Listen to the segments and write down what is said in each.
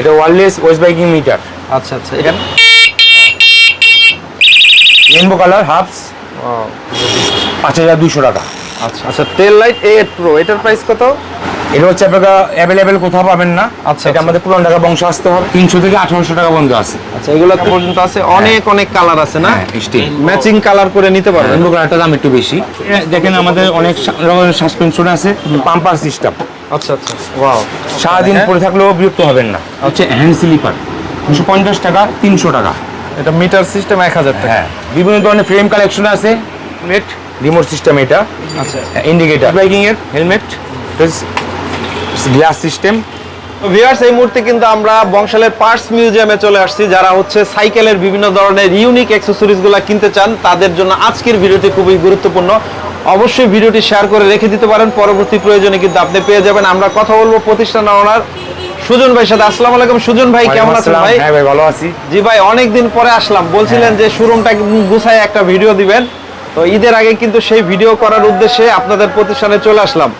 এটা wireless West biking metre আচ্ছা আচ্ছা এটা? রেনবো কালার হাফস পাঁচ হাজার দুশো টাকা। আচ্ছা আচ্ছা তেল লাইট এ প্রো এটার প্রাইস কত? এটা হচ্ছে আপনারা অ্যাভেলেবেল কোথাও পাবেন না। আচ্ছা, এটা আচ্ছা। আমাদের পুরান ঢাকা বংশ আসতে হবে। তিনশো থেকে আঠারোশো টাকা বন্ধ আছে। আচ্ছা এগুলো পর্যন্ত আছে। অনেক অনেক কালার আছে না? হ্যাঁ, ম্যাচিং কালার করে নিতে পারবেন। রেনবো কালারটার দাম একটু বেশি। দেখেন আমাদের অনেক রকমের সাসপেনশন আছে। পাম্পার সিস্টেম আচ্ছা আচ্ছা। ওয়াও সারাদিন হ্যাঁ। পরে থাকলেও বিরক্ত হবেন না। হচ্ছে হ্যান্ড স্লিপার দুশো পঞ্চাশ টাকা তিনশো টাকা। এটা মিটার সিস্টেম এক হাজার টাকা। হ্যাঁ। বিভিন্ন ধরনের ফ্রেম কালেকশন আছে। নেট রিমোট সিস্টেম এটা। আচ্ছা। ইন্ডিকেটার বাইকিং এর হেলমেট গ্লাস সিস্টেম। ভিউয়ার্স এই মুহূর্তে কিন্তু আমরা বংশালের পার্টস মিউজিয়ামে চলে আসছি। যারা হচ্ছে সাইকেলের বিভিন্ন ধরনের ইউনিক অ্যাক্সেসরিজগুলো কিনতে চান তাদের জন্য আজকের ভিডিওটি খুবই গুরুত্বপূর্ণ। অবশ্যই ভিডিওটি শেয়ার করে রেখে দিতে পারেন। পরবর্তী প্রয়োজনে কিন্তু আপনি পেয়ে যাবেন। আমরা কথা বলব প্রতিষ্ঠান ওনার সুজন ভাইয়ের সাথে। আসসালামু আলাইকুম সুজন ভাই কেমন আছেন ভাই? হ্যাঁ ভাই ভালো আছি। জি ভাই অনেকদিন পরে আসলাম। বলছিলেন যে শোরুমটা গুছায় একটা ভিডিও দিবেন। তো ঈদের আগে কিন্তু সেই ভিডিও করার উদ্দেশ্যে আপনাদের প্রতিষ্ঠানে চলে আসলাম।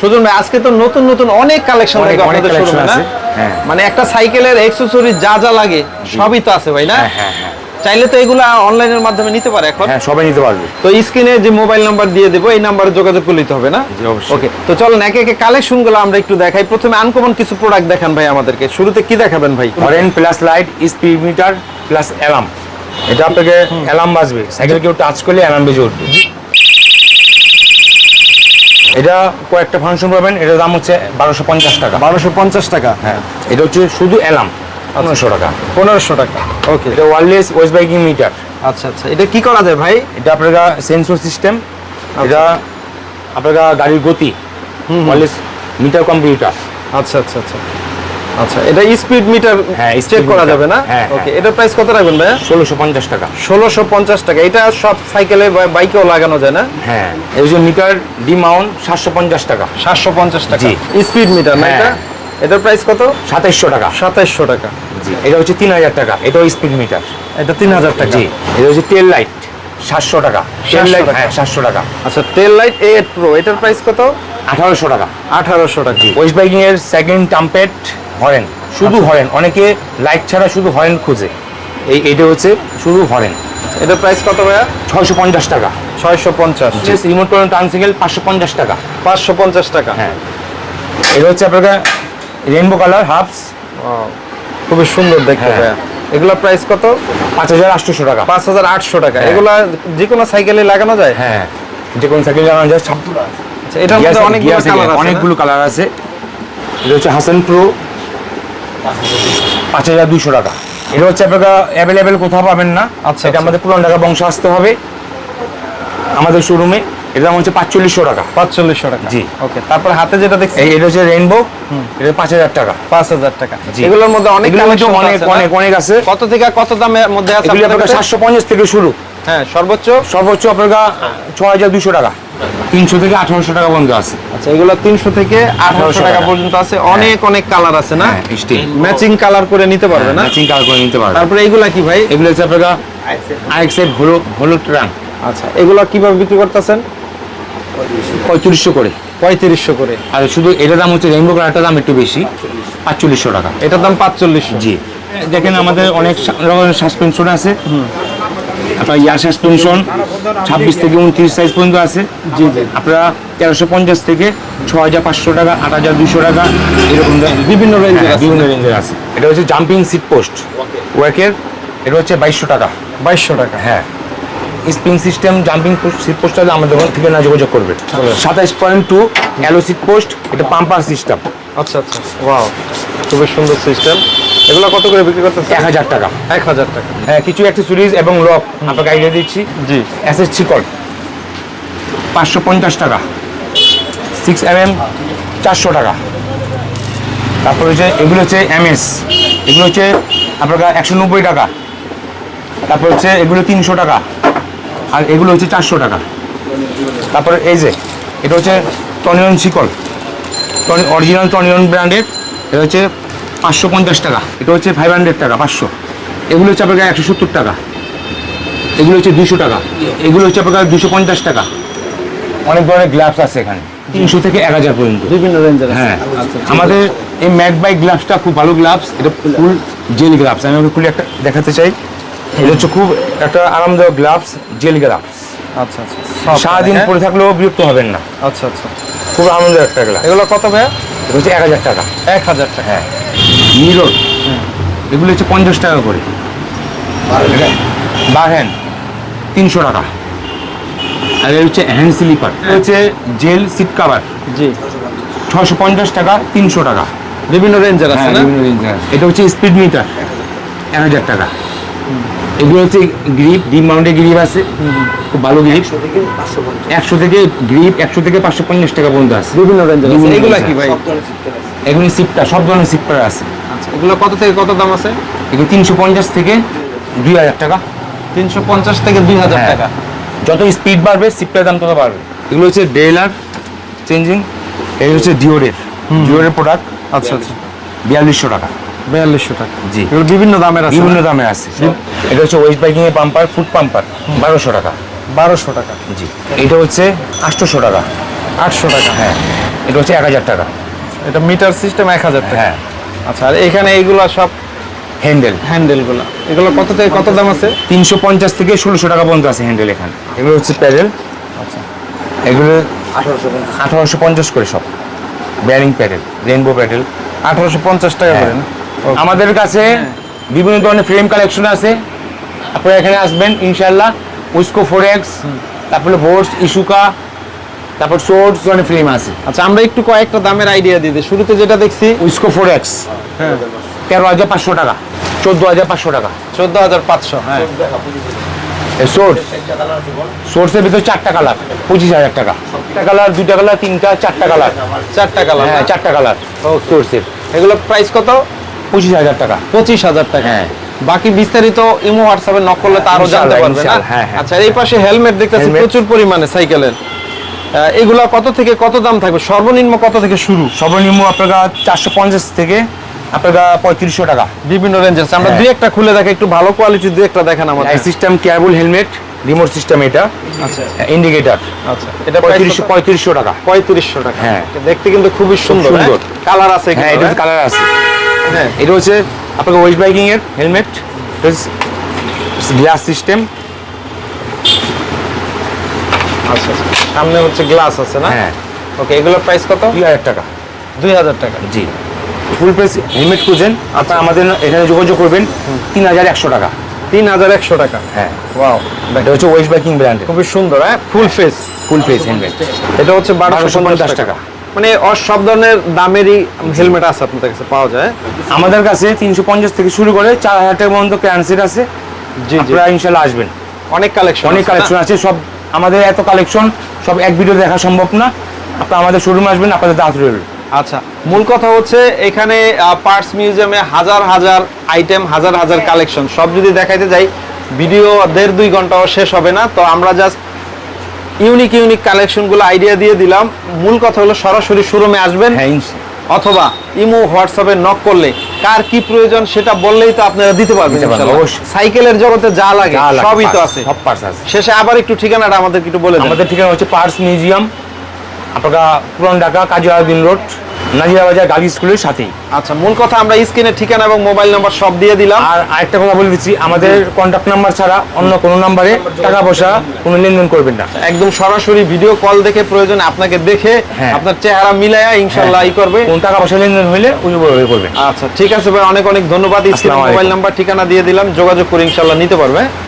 সুজন ভাই আজকে তো নতুন নতুন অনেক কালেকশন থাকবে আপনাদের শোরুমে না? হ্যাঁ। মানে একটা সাইকেলের অ্যাকসেসরি যা যা লাগে সবই তো আছে ভাই না? হ্যাঁ হ্যাঁ চাইলে তো এগুলা অনলাইনের মাধ্যমে নিতে পারে এখন। হ্যাঁ সবাই নিতে পারবে। তো স্ক্রিনে যে মোবাইল নাম্বার দিয়ে দেবো এই নাম্বারে যোগাযোগ করে নিতে হবে না? ওকে তো চলেন একে একে কালেকশনগুলো আমরা একটু দেখাই। প্রথমে আনকমন কিছু প্রোডাক্ট দেখান ভাই আমাদেরকে। শুরুতে কি দেখাবেন ভাই? Horn plus light speed meter plus alarm এটা আপনাকে অ্যালার্ম বাজবে। সাইকেল কেউ টাচ করলে অ্যালার্ম বেজে উঠবে। এটা কয়েকটা ফাংশন পাবেন এটার দাম হচ্ছে বারোশো পঞ্চাশ টাকা। বারোশো পঞ্চাশ টাকা? হ্যাঁ এটা হচ্ছে শুধু অ্যালার্ম পনেরোশো টাকা। পনেরোশো টাকা ওকে। এটা ওয়ারলেস ওয়েস্ট বাইকিং মিটার আচ্ছা আচ্ছা এটা কি করা যায় ভাই? এটা আপনার সেন্সর সিস্টেম এটা আপনার গাড়ির গতি ওয়ারলেস মিটার কম্পিউটার আচ্ছা আচ্ছা আচ্ছা। আচ্ছা এটা স্পিড মিটার হ্যাঁ, চেক করা যাবে না? হ্যাঁ, ওকে হ্যাঁ। এটার প্রাইস কত রাখবেন ভাইয়া? ষোলোশো পঞ্চাশ টাকা। ষোলোশো পঞ্চাশ টাকা। এটা সব সাইকেলে বাইকেও লাগানো যায় না? হ্যাঁ এই যে মিটার ডি মাউন্ট সাতশো পঞ্চাশ টাকা। সাতশো পঞ্চাশ টাকা। জি। স্পিড মিটার না হ্যাঁ। এটা এটার প্রাইস কত? সাতাইশশো টাকা। সাতাইশশো টাকা। জি এটা হচ্ছে তিন হাজার টাকা। এটাও স্পিড মিটার এটা তিন হাজার টাকা। জি এটা হচ্ছে টেল লাইট সাতশো টাকা। টেল লাইট হ্যাঁ সাতশো টাকা। আচ্ছা টেল লাইট এ প্রো এটার প্রাইস কত? আঠারোশো টাকা। আঠারোশো টাকা। ওয়েস্ট বাইকিং এর সেকেন্ড টাম্পেট হরেন শুধু হরেন অনেকে লাইট ছাড়া শুধু হরেন খোঁজে। এই এটা হচ্ছে শুধু হরেন। এটার প্রাইস কত ভাইয়া? ছয়শো পঞ্চাশ টাকা। ছয়শো পঞ্চাশ। রিমোট কন্ট্রোল টার্নসিঙ্গেল পাঁচশো পঞ্চাশ টাকা। পাঁচশো পঞ্চাশ টাকা। হ্যাঁ। এটা হচ্ছে আপনার রেনবো কালার হাফস খুবই সুন্দর দেখতে হ্যাঁ। ভাইয়া। এগুলা প্রাইস কত? পাঁচ হাজার আটশোশো টাকা। পাঁচ হাজার আটশো টাকা। হ্যাঁ। এগুলা যে কোনো সাইকেলে লাগানো যায়? হ্যাঁ। যে কোন সাইকেল জানানো যায় সব আচ্ছা, এটার মধ্যে অনেকগুলো কালার আছে অনেকগুলো কালার আছে। এটা হচ্ছে হাসান প্রো পাঁচ হাজার দুশো টাকা। এটা হচ্ছে আপনারা অ্যাভেলেবেল কোথাও পাবেন না। আচ্ছা, এটা আচ্ছা। আমাদের পুরান ঢাকা বংশ আসতে হবে। আমাদের শোরুমে এটা দাম হচ্ছে পাঁচচল্লিশশো টাকা। পাঁচচল্লিশশো টাকা। জি। ওকে তারপর হাতে যেটা দেখছি এটা হচ্ছে রেইনবো এটা পাঁচ হাজার টাকা। পাঁচ হাজার টাকা। জি। এগুলোর মধ্যে অনেক অনেক অনেক অনেক আছে। কত থেকে কত দামের মধ্যে আছে সাতশো পঞ্চাশ থেকে শুরু। হ্যাঁ সর্বোচ্চ? সর্বোচ্চ আপনার ছ হাজার দুশো টাকা। তিনশো থেকে আঠারোশো টাকা পর্যন্ত আছে। আচ্ছা এগুলো তিনশো থেকে আঠারোশো টাকা। পর্যন্ত আছে। অনেক অনেক কালার আছে না? হ্যাঁ ম্যাচিং কালার করে নিতে পারবে না? ম্যাচিং কালার করে নিতে পারবে। তারপরে এগুলা কি ভাই? এগুলো হচ্ছে আপনার আইএক্সের হলো হলো ট্রান আচ্ছা এগুলো কীভাবে বিক্রি করতেছেন? পঁয়ত্রিশশো। করে। পঁয়ত্রিশশো করে। আর শুধু এটার দাম হচ্ছে রেইনবো কালারটার দাম একটু বেশি। পাঁচচল্লিশশো। টাকা। এটার দাম পাঁচচল্লিশশো। জি। দেখেন আমাদের অনেক রকমের সাসপেনশন আছে। আপনার ইয়ার সাসপেনশন ছাব্বিশ থেকে উনত্রিশ সাইজ পর্যন্ত আছে। জি জি। আপনারা তেরোশো পঞ্চাশ থেকে ছ হাজার পাঁচশো টাকা আট হাজার দুশো টাকা এরকম বিভিন্ন রেঞ্জের হ্যাঁ, আছে। বিভিন্ন রেঞ্জের আছে। এটা হচ্ছে জাম্পিং সিট পোস্ট ওয়ার্কের এটা হচ্ছে বাইশশো টাকা। বাইশশো টাকা। হ্যাঁ। Spring system jumping seat post আমাদের থেকে না যোগাযোগ করবে। সাতাইশ point two alloy seat post এটা পাম্পার সিস্টেম আচ্ছা আচ্ছা। ওয়াও খুবই সুন্দর সিস্টেম এগুলো কত করে বিক্রি করতেছে এক হাজার টাকা। এক হাজার টাকা। হ্যাঁ কিছু অ্যাক্সেসরিজ এবং লক আপনাকে আইডিয়া দিচ্ছি। জি। এসএস চিকল পাঁচশো পঞ্চাশ টাকা। সিক্স এম এম চারশো টাকা। তারপর হচ্ছে এগুলো হচ্ছে এমএস এগুলো হচ্ছে আপনার একশো নব্বই টাকা। তারপর হচ্ছে এগুলো তিনশো টাকা। আর এগুলো হচ্ছে চারশো টাকা। তারপরে এই যে এটা হচ্ছে টনিয়ন শিকল অরিজিনাল টনিয়ন ব্র্যান্ডের এটা হচ্ছে পাঁচশো পঞ্চাশ টাকা। এটা হচ্ছে ফাইভ হান্ড্রেড টাকা পাঁচশো। এগুলো হচ্ছে আপনার একশো সত্তর টাকা। এগুলো হচ্ছে দুশো টাকা। এগুলো হচ্ছে আপনার দুশো পঞ্চাশ টাকা। অনেক ধরনের গ্লাভস আছে এখানে। তিনশো থেকে এক হাজার পর্যন্ত। বিভিন্ন রেঞ্জের হ্যাঁ। আচ্ছা, আমাদের এই ম্যাক বাই গ্লাভসটা খুব ভালো গ্লাভস এটা ফুল জেল গ্লাভস আমি ওকে খুলে একটা দেখাতে চাই। এটা হচ্ছে খুব একটা আরামদায়ক গ্লাভস জেল গ্লাভস আচ্ছা আচ্ছা। সারাদিন পরে থাকলেও বিরক্ত হবেন না। আচ্ছা আচ্ছা। খুব আনন্দের একটা গ্লাভস এগুলো কত ভাইয়া? হচ্ছে এক হাজার টাকা। এক হাজার টাকা। হ্যাঁ। মিরর। এগুলো হচ্ছে পঞ্চাশ টাকা করে। Bar hand. তিনশো টাকা। আর হচ্ছে হ্যান্ড স্লিপার। এটা হচ্ছে জেল সিট কাভার। জি। ছশো পঞ্চাশ টাকা তিনশো টাকা। বিভিন্ন রেঞ্জের আছে হ্যাঁ, বিভিন্ন আছে। এটা হচ্ছে স্পিড মিটার। এক হাজার টাকা। এগুলো হচ্ছে গ্রিপ ডিম মাউন্টের গ্রিপ আছে। খুব ভালো গ্রিপ। একশো থেকে গ্রিপ একশো থেকে পাঁচশো পঞ্চাশ টাকা পর্যন্ত আছে। বিভিন্ন রেঞ্জের আছে বিভিন্ন এগুলা range কি ভাই? এগুলি সিপটা সব ধরনের সিপটার আছে। আচ্ছা এগুলো কত থেকে কত দাম আছে? এগুলো তিনশো পঞ্চাশ থেকে দুই হাজার টাকা। তিনশো পঞ্চাশ থেকে দুই হাজার হ্যাঁ। টাকা। যত স্পিড বাড়বে সিপটার দাম তত বাড়বে। এগুলো হচ্ছে ডেলার চেঞ্জিং এগুলো হচ্ছে ডিওরের ডিওরের প্রোডাক্ট আচ্ছা আচ্ছা। বিয়াল্লিশশো টাকা। বিয়াল্লিশশো টাকা। জি। এগুলো বিভিন্ন দামের আছে বিভিন্ন দামে আছে এটা হচ্ছে ওয়েস্ট বাইকিং এর পাম্পার ফুড পাম্পার বারোশো টাকা। বারোশো টাকা। জি। এটা হচ্ছে আটশোশো টাকা। আটশো টাকা। হ্যাঁ। এটা হচ্ছে এক হাজার টাকা। এটা মিটার সিস্টেম এক হাজার টাকা। হ্যাঁ। আচ্ছা আর এখানে এইগুলো সব হ্যান্ডেল হ্যান্ডেলগুলো এগুলো কত থেকে কত দাম আছে? তিনশো পঞ্চাশ থেকে ষোলোশো টাকা পর্যন্ত আছে হ্যান্ডেল এখানে। এগুলো হচ্ছে প্যাডেল আচ্ছা। এগুলো আঠারোশো পঞ্চাশ। করে সব। ব্যারিং প্যাডেল রেনবো প্যাডেল আঠারোশো পঞ্চাশ টাকা করে আমাদের কাছে বিভিন্ন ধরনের ফ্রেম কালেকশন আছে। আপনারা এখানে আসবেন ইনশাল্লাহ উস্কো ফোর এক্স তারপরে বোর্ডস ইস্যুকা তারপর সোর্স ধরনের ফ্রেম আছে। আচ্ছা আমরা একটু কয়েকটা দামের আইডিয়া দিয়ে দিই। শুরুতে যেটা দেখছি উস্কো ফোর এক্স হ্যাঁ। তেরো হাজার পাঁচশো টাকা চোদ্দ হাজার পাঁচশো টাকা। চোদ্দ হাজার পাঁচশো হ্যাঁ। সোর্স সোর্সের ভিতরে চারটা কালার পঁচিশ হাজার টাকা। একটা কালার দুইটা কালার তিনটা চারটা কালার। চারটা কালার হ্যাঁ চারটা কালার। সোর্সের এগুলো প্রাইস কত? পঁচিশ হাজার টাকা। পঁচিশ হাজার টাকা। হ্যাঁ। বাকি বিস্তারিত ইমো হোয়াটসঅ্যাপে নক করলে তো আরও জানতে ইনশাআল্লাহ, পারবে না? ইনশাআল্লাহ, হ্যাঁ, হ্যাঁ। আচ্ছা এই পাশে হেলমেট দেখতেছি প্রচুর পরিমাণে সাইকেলের এগুলা কত থেকে কত দাম থাকবে? সর্বনিম্ন কত থেকে শুরু? সর্বনিম্ন আপনারা চারশো পঞ্চাশ থেকে আপনারা পঁয়ত্রিশশো টাকা। বিভিন্ন রেঞ্জের আমরা হ্যাঁ। দুই একটা খুলে দেখে একটু ভালো কোয়ালিটির দুই একটা দেখেন আমাদের। সিস্টেম কেয়ারবল হেলমেট রিমোট সিস্টেম এটা। আচ্ছা। ইন্ডিকেটার আচ্ছা। এটা পঁয়ত্রিশশো পঁয়ত্রিশশো টাকা। পঁয়ত্রিশশো টাকা। হ্যাঁ। দেখতে কিন্তু খুবই সুন্দর সুন্দর। কালার আছে হ্যাঁ এটা কালার আছে। হ্যাঁ। এটা হচ্ছে আপনার ওয়েস্ট বাইকিং এর হেলমেট গ্লাস সিস্টেম আচ্ছা আচ্ছা। সামনে হচ্ছে গ্লাস আছে না? হ্যাঁ। ওকে এগুলোর প্রাইস কত? দুই হাজার টাকা। দুই হাজার টাকা। জি। ফুল প্রেস হেলমেট খুঁজেন। আপনার আমাদের এখানে যোগাযোগ করবেন। তিন হাজার একশো টাকা। তিন হাজার একশো টাকা। হ্যাঁ। ওয়াও এটা হচ্ছে ওয়েস্ট বাইকিং ব্র্যান্ডের খুবই সুন্দর হ্যাঁ? Full face full face helmet এটা হচ্ছে বারোশো পঞ্চাশ টাকা। মানে সব ধরনের দামেরই হেলমেট আছে আপনাদের কাছে পাওয়া যায়। আমাদের কাছে তিনশো পঞ্চাশ থেকে শুরু করে চার হাজার টাকা পর্যন্ত আছে। জি আপনারা ইনশাল্লাহ আসবেন। অনেক কালেকশন অনেক কালেকশন আছে। সব আমাদের এত কালেকশন সব এক ভিডিও দেখা সম্ভব না। আপনারা আমাদের শোরুমে আসবেন আপনাদের দাঁত রইল। আচ্ছা মূল কথা হচ্ছে এখানে পার্টস মিউজিয়ামে হাজার হাজার আইটেম হাজার হাজার কালেকশন সব যদি দেখাইতে যাই ভিডিও দেড় দুই ঘন্টাও শেষ হবে না। তো আমরা জাস্ট ইউনিক ইউনিক কালেকশনগুলো আইডিয়া দিয়ে দিলাম। মূল কথা হলো সরাসরি শোরুমে আসবেন। হ্যাঁ অথবা ইমো হোয়াটসঅ্যাপে নক করলে কার কি প্রয়োজন সেটা বললেই তো আপনারা দিতে পারবেন। সাইকেলের জগতে যা লাগে সবই তো আছে। সব পার্টস আছে। শেষে আবার একটু ঠিকানাটা আমাদের একটু বলে আমাদের ঠিকানা হচ্ছে পার্স মিউজিয়াম আপনারা পুরান ঢাকা কাজী আলাদিন রোড নাজিরা বাজার গালি স্কুলের সাথেই। আচ্ছা মূল কথা আমরা স্ক্রিনে ঠিকানা এবং মোবাইল নাম্বার সব দিয়ে দিলাম। আর আরেকটা কথা বলে দিচ্ছি আমাদের কন্ট্যাক্ট নাম্বার ছাড়া অন্য কোনো নাম্বারে টাকা পয়সা কোনো লেনদেন করবেন না। একদম সরাসরি ভিডিও কল দেখে প্রয়োজন আপনাকে দেখে হ্যাঁ। আপনার চেহারা মিলায়া ইনশাল্লাহ ই করবে। কোন টাকা পয়সা লেনদেন হলে ওই করবেন আচ্ছা ঠিক আছে ভাই অনেক অনেক ধন্যবাদ। স্ক্রিনে মোবাইল নাম্বার ঠিকানা দিয়ে দিলাম যোগাযোগ করে ইনশাল্লাহ নিতে পারবে।